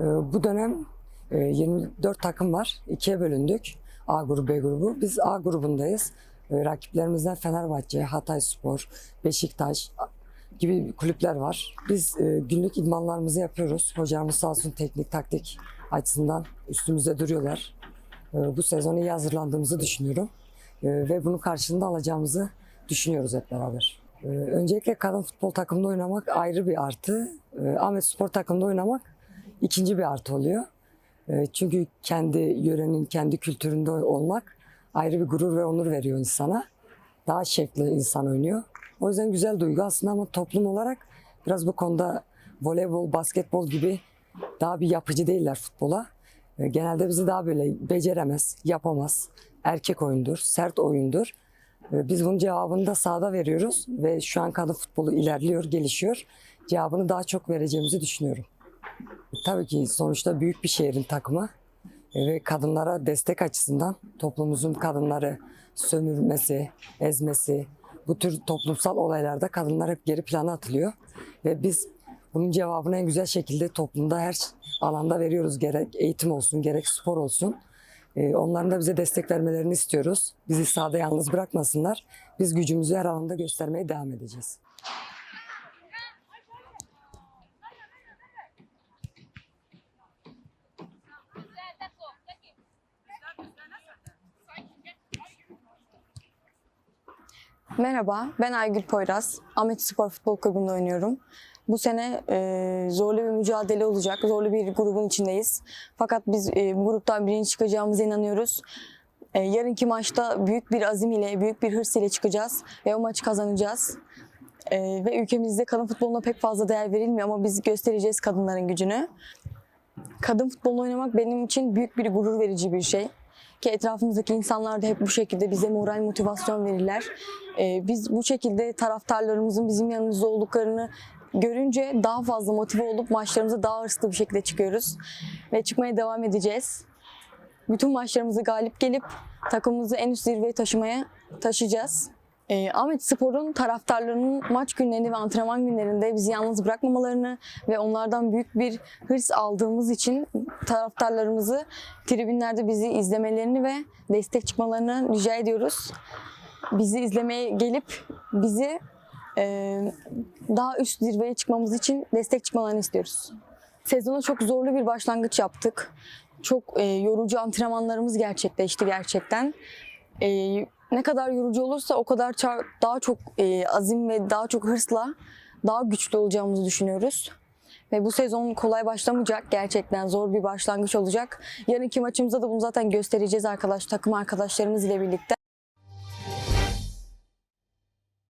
Ee, Bu dönem e, 24 takım var. İkiye bölündük. A grubu, B grubu. Biz A grubundayız. Ee, Rakiplerimizden Fenerbahçe, Hatay Spor, Beşiktaş gibi kulüpler var. Biz e, günlük idmanlarımızı yapıyoruz. Hocamız sağ olsun teknik, taktik açısından üstümüzde duruyorlar. Ee, Bu sezon iyi hazırlandığımızı düşünüyorum. Ee, Ve bunun karşılığında alacağımızı düşünüyoruz hep beraber. Ee, Öncelikle kadın futbol takımında oynamak ayrı bir artı. Ee, Ahmet Spor takımında oynamak ikinci bir artı oluyor. E, Çünkü kendi yörenin, kendi kültüründe olmak ayrı bir gurur ve onur veriyor insana. Daha şevkli insan oynuyor. O yüzden güzel duygu aslında ama toplum olarak biraz bu konuda voleybol, basketbol gibi daha bir yapıcı değiller futbola. E, Genelde bizi daha böyle beceremez, yapamaz, erkek oyundur, sert oyundur. E, Biz bunun cevabını da sahada veriyoruz ve şu an kadın futbolu ilerliyor, gelişiyor. Cevabını daha çok vereceğimizi düşünüyorum. Tabii ki sonuçta büyük bir şehrin takımı E, ve kadınlara destek açısından toplumumuzun kadınları sömürmesi, ezmesi, bu tür toplumsal olaylarda kadınlar hep geri plana atılıyor. Ve biz bunun cevabını en güzel şekilde toplumda her alanda veriyoruz. Gerek eğitim olsun, gerek spor olsun. E, Onların da bize destek vermelerini istiyoruz. Bizi sahada yalnız bırakmasınlar. Biz gücümüzü her alanda göstermeye devam edeceğiz. Merhaba, ben Aygül Poyraz. Ahmet Spor Futbol Kulübü'nde oynuyorum. Bu sene e, zorlu bir mücadele olacak. Zorlu bir grubun içindeyiz. Fakat biz e, gruptan birinci çıkacağımıza inanıyoruz. E, yarınki maçta büyük bir azim ile, büyük bir hırs ile çıkacağız ve o maçı kazanacağız. E, ve ülkemizde kadın futboluna pek fazla değer verilmiyor ama biz göstereceğiz kadınların gücünü. Kadın futbolu oynamak benim için büyük bir gurur verici bir şey ki etrafımızdaki insanlar da hep bu şekilde bize moral motivasyon verirler. Ee, biz bu şekilde taraftarlarımızın bizim yanımızda olduklarını görünce daha fazla motive olup maçlarımıza daha hırslı bir şekilde çıkıyoruz ve çıkmaya devam edeceğiz. Bütün maçlarımızı galip gelip takımımızı en üst zirveye taşımaya taşıyacağız. Ee, Ahmet Spor'un taraftarlarının maç günlerini ve antrenman günlerinde bizi yalnız bırakmamalarını ve onlardan büyük bir hırs aldığımız için taraftarlarımızı tribünlerde bizi izlemelerini ve destek çıkmalarını rica ediyoruz. Bizi izlemeye gelip bizi e, daha üst zirveye çıkmamız için destek çıkmalarını istiyoruz. Sezona çok zorlu bir başlangıç yaptık. Çok e, yorucu antrenmanlarımız gerçekleşti gerçekten. E, ne kadar yorucu olursa o kadar daha çok e, azim ve daha çok hırsla daha güçlü olacağımızı düşünüyoruz. Ve bu sezon kolay başlamayacak. Gerçekten zor bir başlangıç olacak. Yarınki maçımızda da bunu zaten göstereceğiz arkadaş takım arkadaşlarımız ile birlikte.